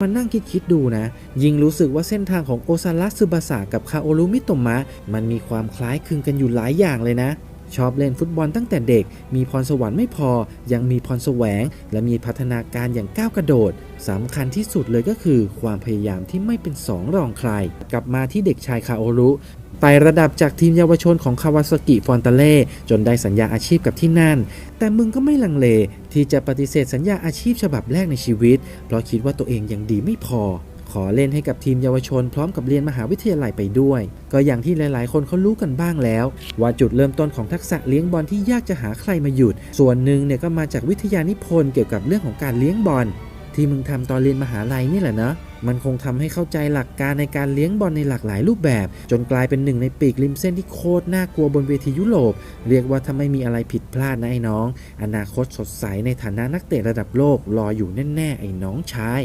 มานั่งคิดคิดๆดูนะ ยิ่งรู้สึกว่าเส้นทางของโอซาระซึบาสะกับคาโอรุมิโตมะ มันมีความคล้ายคลึงกันอยู่หลายอย่างเลยนะ ชอบเล่นฟุตบอลตั้งแต่เด็ก มีพรสวรรค์ไม่พอ ยังมีพรแสวง และมีพัฒนาการอย่างก้าวกระโดดสำคัญที่สุดเลยก็คือความพยายามที่ไม่เป็นสองรองใคร กลับมาที่เด็กชายคาโอรุไต่ระดับจากทีมเยาวชนของคาวาซากิฟอนตาเล่จนได้สัญญาอาชีพกับที่นั่น แต่มึงก็ไม่ลังเล ที่จะปฏิเสธสัญญาอาชีพฉบับแรกในชีวิต เพราะคิดว่าตัวเองยังดีไม่พอ ขอเล่นให้กับทีมเยาวชน พร้อมกับเรียนมหาวิทยาลัยไปด้วย ก็อย่างที่หลาย ๆ คนเขารู้กันบ้างแล้ว ว่าจุดเริ่มต้นของทักษะเลี้ยงบอลที่ยากจะหาใครมาหยุด ส่วนหนึ่งเนี่ยก็มาจากวิทยานิพนธ์เกี่ยวกับเรื่องของการเลี้ยงบอลที่มึงทำตอนเรียนมหาลัยนี่แหละนะมันคงทำให้เข้าใจหลักการในการเลี้ยงบอลในหลากหลายรูปแบบ จนกลายเป็นหนึ่งในปีกริมเส้นที่โคตรน่ากลัวบนเวทียุโรป เรียกว่าถ้าไม่มีอะไรผิดพลาดนะไอ้น้อง อนาคตสดใสในฐานะนักเตะระดับโลกรออยู่แน่ๆไอ้น้องชาย